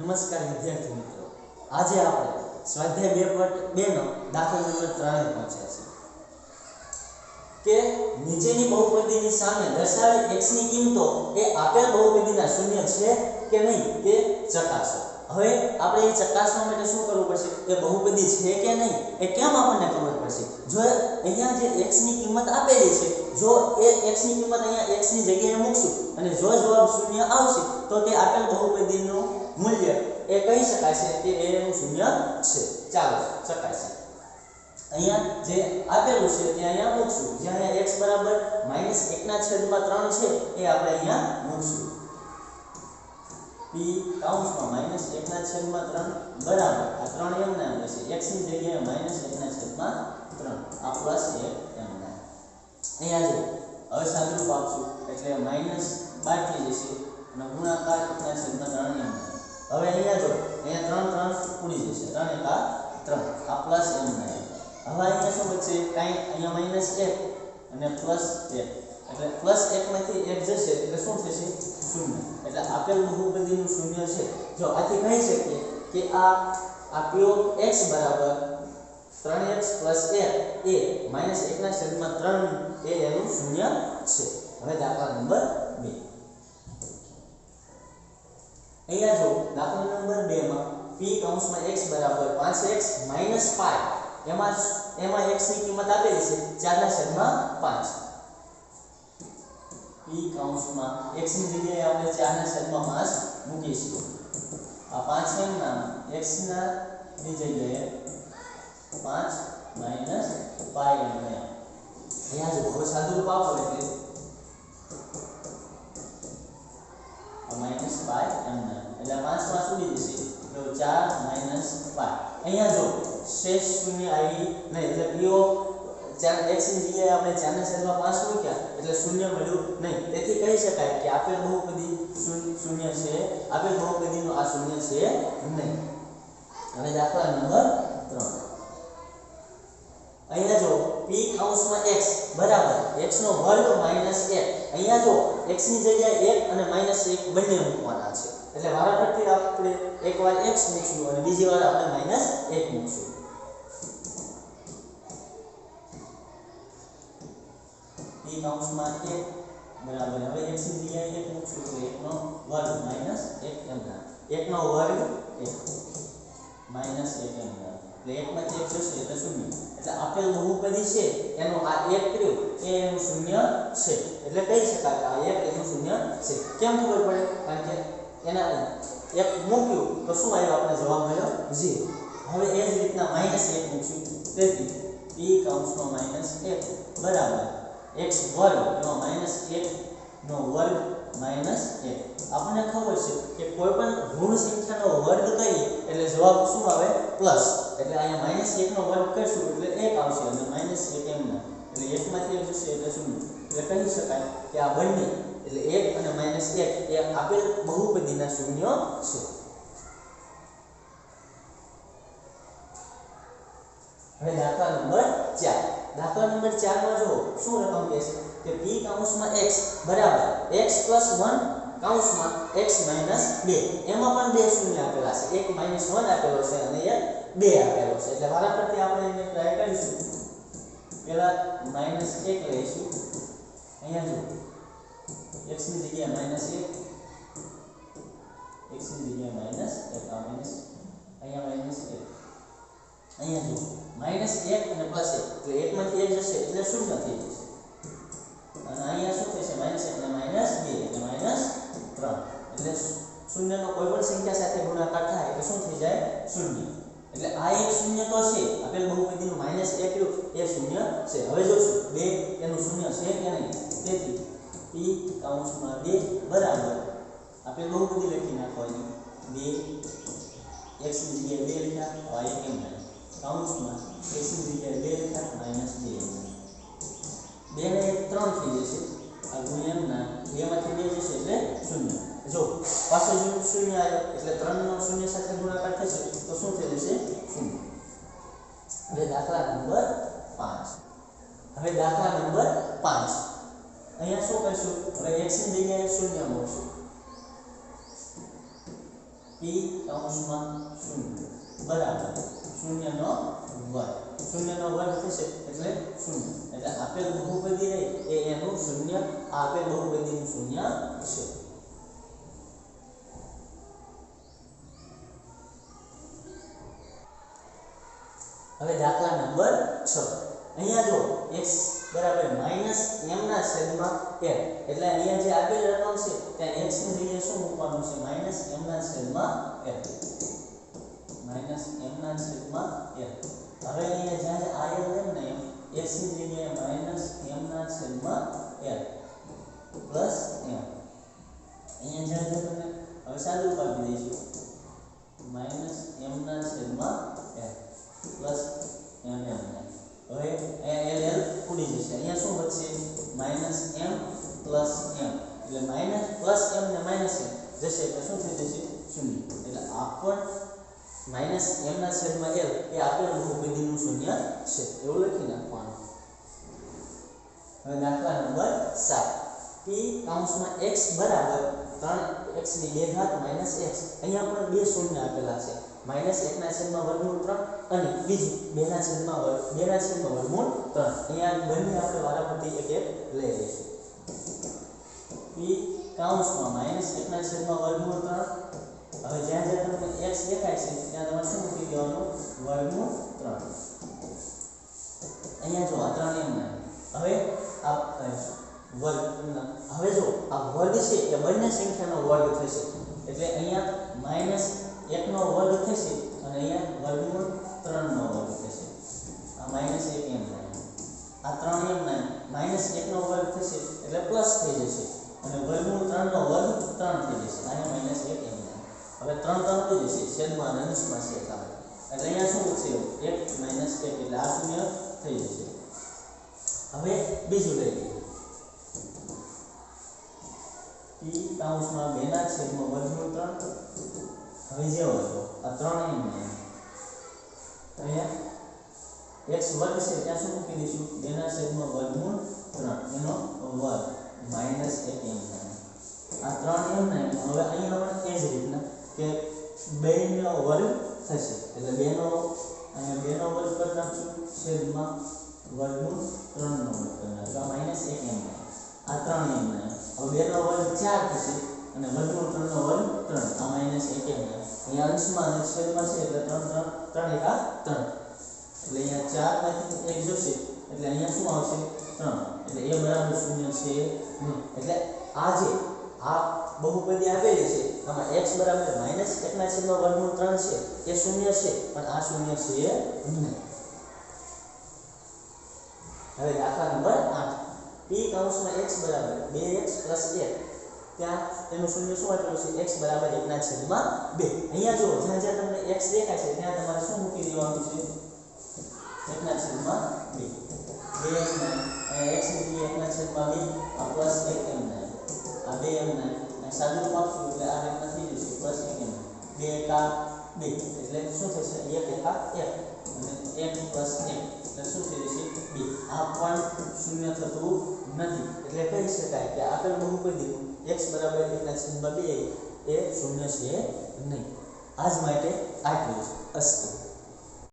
નમસ્કાર વિદ્યાર્થી મિત્રો. આજે આપણે સ્વાધ્યાય બે પોઈન્ટ બે નો દાખલા નંબર ત્રણે પહોંચ્યા છે કે નીચેની બહુપદીની સામે દર્શાવેલ x ની કિંમતો એ આપેલ બહુપદીના શૂન્ય છે કે નહીં તે ચકાસો. હવે આપણે એ ચકાસવા માટે શું કરવું પડશે? એ બહુપદી છે કે નહીં? એ કેમ આપણને ખબર પડશે? જો અહીંયા જે x ની કિંમત આપેલી છે, જો એ x ની કિંમત અહીંયા x ની જગ્યાએ મૂકશું અને જો જવાબ શૂન્ય આવશે, તો તે આપેલ બહુપદીનું મૂલ્ય એ કહી શકાય છે એ એનું શૂન્ય છે. ચાલો, ચકાસીએ. અહીંયા જે આપેલું છે તે અહીંયા મૂકશું. જ્યાં અહીંયા x બરાબર માઇનસ એકના છેદમાં ત્રણ છે, એ આપણે અહીંયા મૂકશું. P કાઉન્સમાં માઇનસ એકના છેદમાં ત્રણ, બરાબર. આ ત્રણ એમ નામ રહેશે x ની જગ્યાએ માઇનસ એકના છેદમાં ત્રણ. આ પ્લસ એક એમ નામ અહીંયા જો, હવે સાદુરૂપ આપશું. એટલે માઇનસ બાર થઈ જશે અને ગુણાકાર એકના છેદમાં ત્રણ એમ નામ હવે અહીંયા જો, અહીંયા ત્રણ ત્રણ ઉડી જશે. ત્રણ એકા ત્રણ. આ પ્લસ એમ નામ હવે અહીંયા શું બચશે? કાંઈ? અહીંયા માઇનસ એક અને પ્લસ એક એટલે પ્લસ એકમાંથી એક જશે એટલે શું થશે? શૂન્ય. એટલે આપેલ બહુપદીનું શૂન્ય છે. જો આથી કહી શકીએ કે આ આ p x બરાબર 3x 1 એ માઇનસ એકના છેદમાં ત્રણ એ એનું શૂન્ય છે. હવે દાખલા નંબર બે. અહીંયા જો દાખલા નંબર 2 માં p કૌંસમાં x બરાબર 5x 5 એમાં એમાં x ની કિંમત આપેલી છે 4 ના છેદમાં 5 p કૌંસમાં x ની જગ્યાએ આપણે 4 ના છેદમાં 5 મૂકીશું આ 5 એમ નામ x ના ની જગ્યાએ 5 માઇનસ પાઈ એમ નામ અહીંયા જો હવે સાદું રૂપ આપો એટલે આ માઇનસ પાઈ એમ નામ એટલે 5 5 ઉડી જશે તો 4 માઇનસ પાઈ અહીંયા જો શેષ શૂન્ય આવી નહીં એટલે પીઓ ચાર x ની જગ્યાએ આપણે ચારના છેદમાં પાંચ મૂક્યા, એટલે શૂન્ય મળ્યું નહીં. તેથી કહી શકાય કે આપેલ બહુપદી શૂન્ય છે, આપેલ બહુપદીનું આ શૂન્ય છે નહીં. હવે દાખલા નંબર ત્રણ. અહીંયા જો p કૌંસમાં x બરાબર. x નો વર્ગ માઇનસ 1 અહીંયા જો x ની જગ્યાએ 1 અને માઇનસ 1 બંને મૂકવાના છે. એટલે વારાફરતી આપણે એકવાર x મૂકશું અને બીજી વાર આપણે માઇનસ 1 મૂકશું p કૌંસમાં 1 બરાબર હવે x ની જગ્યાએ 1 મૂકશું તો 1 નો વર્ગ માઇનસ 1 એમ થાય 1 નો વર્ગ 1 માઇનસ 1 એમ થાય એટલે 1 માંથી 1 જશે એટલે શૂન્ય એટલે આપેલ બહુપદી છે એનો આ 1 કર્યું એ એનું શૂન્ય છે એટલે કહી શકાય કે આ 1 એનું શૂન્ય છે કેમ ખબર પડે કારણ કે એના એક મૂક્યું તો શું આવ્યો આપણે જવાબ મળ્યો 0 હવે એ જ રીતના માઇનસ 1 મૂકશું તેથી p કૌંસમાં માઇનસ 1 બરાબર x વર્ગ માઇનસ માઇનસ 1 નો વર્ગ માઇનસ 1 આપણને ખબર છે કે કોઈ પણ ઋણ સંખ્યાનો વર્ગ કરીએ એટલે જવાબ શું આવે? પ્લસ એટલે અહીંયા માઇનસ 1 નો વર્ગ કરશું એટલે 1 આવશે અને માઇનસ 1 એમ ના. એટલે 1 માંથી 1 જશે એટલે શૂન્ય. એટલે કહી શકાય કે આ બંને, એટલે 1 અને માઇનસ 1 એ આપેલ બહુપદીના શૂન્ય છે. હવે દાખલા નંબર 4 દાખલા નંબર 4 માં જો શું રકમ કહે છે? કે p કૌંસમાં x બરાબર x 1 કૌંસમાં x 2 એમાં પણ બે શૂન્ય આપેલા છે. એક 1 આપેલો છે અને એક 2 આપેલો છે. એટલે વારાફરતી આપણે એને ટ્રાય કરીશું. પહેલા -1 લઈશું. અહીંયા જો x ની જગ્યાએ -1 x ની જગ્યાએ -1 આ માઇનસ અહીંયા -1 અહીંયા જો માઇનસ એક અને પ્લસ એક. એટલે એક માંથી એક જશે, એટલે થઈ જશે અને અહીંયા શું થશે? માઇનસ એક અને માઇનસ બે એટલે માઇનસ ત્રણ. એટલે શૂન્યનો કોઈ પણ સંખ્યા સાથે ગુણાકાર થાય એટલે શું થઈ જાય? શૂન્ય. એટલે આ એક શૂન્ય તો છે. આપેલ બહુપદીનું માઇનસ એક એ શૂન્ય છે. હવે જોશું. બે એનું શૂન્ય છે કે નહીં? તેથી p કૌંસમાં બે બરાબર. આપેલ બહુપદી લખી નાખવાની. બે x ની જગ્યાએ બે લખ્યા y એમ નહીં કૌંસમાં એસી જગ્યાએ બે લખ્યા માઇનસ બે બે ને ત્રણ થઈ જશે. આ ગુણ્યાના બે માંથી બે જશે એટલે શૂન્ય. જો પાછો જો શૂન્ય આવ્યો, એટલે ત્રણ નો શૂન્ય સાથે ગુણાકાર થશે, તો શું થઈ જશે? શૂન્ય. હવે દાખલા નંબર પાંચ. હવે દાખલા નંબર પાંચ. અહીંયા શું કરશું? હવે x ની જગ્યાએ શૂન્ય મૂકશું. પી કૌંસમાં શૂન્ય. બરાબર. શૂન્યનો વર્ગ. શૂન્યનો વર્ગ થશે એટલે શૂન્ય. એટલે આપેલ બહુપદી રહે એ એનું શૂન્ય, આપેલ બહુપદીનું શૂન્ય છે. હવે દાખલા નંબર 6 અહીંયા જો x બરાબર માઇનસ m ના છેદમાં l એટલે અહીંયા જે આપેલ રકમ છે, ત્યાં x ની જગ્યાએ શું મૂકવાનું છે, માઇનસ m ના છેદમાં l માઇનસ m ના છેદમાં l હવે અહીંયા જ્યાં આ l એમ ને એમ x ની જગ્યાએ માઇનસ m ના છેદમાં l પ્લસ m અહીંયા જ્યાં જ્યાં તમે હવે સાદું કાપી દઈશું. માઇનસ m ના છેદમાં l પ્લસ એમ એમ હવે એલ l ઉડી જશે. અહીંયા શું વધશે? Minus M plus M. એટલે માઇનસ પ્લસ એમ ને માઇનસ એમ જશે એટલે શું થઈ જશે? શૂન્ય. એટલે આ પણ માઇનસ એમના છેદમાં એલ એ આપેલ બહુપદીનું શૂન્ય છે. એવું લખી નાખવાનું. હવે દાખલા નંબર સાત. P કૌંસમાં x બરાબર 3 x ની બે ઘાત માઇનસ x. અહીંયા પણ બે શૂન્ય આપેલા છે. માઇનસ એકના છેદમાં વર્ગમૂળ ત્રણ અને બીજું બેના છેદમાં વર્ગ બેના છેદમાં વર્ગમૂળ ત્રણ. અહીંયા બંને આપણે વારાફરતી એક એક લઈ લઈશું. P કૌંસમાં માઇનસ એકના છેદમાં વર્ગમૂળ ત્રણ હવે જ્યાં જ્યાં તમને x દેખાય છે, ત્યાં તમારે શું મૂકી દેવાનું? વર્ગમૂળ ત્રણ. અહીંયા જો આ ત્રણ એમ ના. હવે આ વર્ગ હવે જો આ વર્ગ છે એ બંને સંખ્યાનો વર્ગ થશે. એટલે અહીંયા માઇનસ એકનો વર્ગ થશે અને અહીંયા વર્ગમૂળ ત્રણનો વર્ગ થશે. આ માઇનસ એક એમ હવે ત્રણ ત્રણ તો જશે છેદમાં અને અંશમાં છે એટલે અહીંયા શું છે? એક માઇનસ એક એટલે આ શૂન્ય થઈ જશે. હવે બીજું લઈ લઈએ p કાઉન્સમાં બેના છેદમાં વર્ગમૂળ ત્રણ હવે જે હતો આ ત્રણ ને અહીંયા x વર્ગ છે, ત્યાં શું મૂકી દઈશું? બેના છેદમાં વર્ગમૂળ ત્રણ. એનો વર્ગ માઇનસ એક એમ આ ત્રણ એમ ને હવે અહીંયા પણ એ જ રીતના કે બેનો વર્ગ થશે. એટલે બેનો, અહીંયા બેનો વર્ગ કરી નાખશું છેદમાં વર્ગમૂળ ત્રણનો વર્ગ કરી નાખશું માઇનસ એક એમ આ ત્રણ એમ ને હવે બેનો વર્ગ ચાર થશે અને વર્ગમૂળ ત્રણનો વર્ગ ત્રણ. આ માઇનસ એક એમ અહીંયા અંશમાં અને છેદમાં છે એટલે ત્રણ ત્રણ ત્રણ એકા ત્રણ. એટલે અહીંયા ચારમાંથી એક જશે. એટલે અહીંયા શું આવશે? ત્રણ. એટલે એ બરાબર શૂન્ય છે. એટલે આ જે, આ બહુપદી આપેલી છે. આમાં x બરાબર માઇનસ એકના છેદમાં વર્ગમૂળ ત્રણ છે? એ શૂન્ય છે. પણ આ શૂન્ય છે નહીં. હવે દાખલા નંબર આઠ. p કૌંસમાં x બરાબર 2x 1 ત્યાં એનું શૂન્ય શું આપેલું છે? x બરાબર 1 ના છેદમાં બે. અહીંયા જો જ્યાં જ્યાં તમને x દેખાય છે, ત્યાં તમારે શું મૂકી દેવાનું છે? 1 ના છેદમાં 2 2 x એક્સ x ની જગ્યાએ 1 ના છેદમાં 2 આ પ્લસ એક એમ આ બે એમ ના અને સાદું આપશું એટલે આ રીતના થઈ જશે પ્લસ 1 એમ 2 એકા 2 એટલે શું થશે 1 એકા 1 અને 1 પ્લસ 1 એટલે શું થઈ જશે 2 આ પણ શૂન્ય થતું નથી એટલે કહી શકાય કે આપેલ બહુપદીનું x બરાબર 1 ના છેદમાં 2 એ શૂન્ય છે નહીં આજ માટે આટલું જ અસ્તુ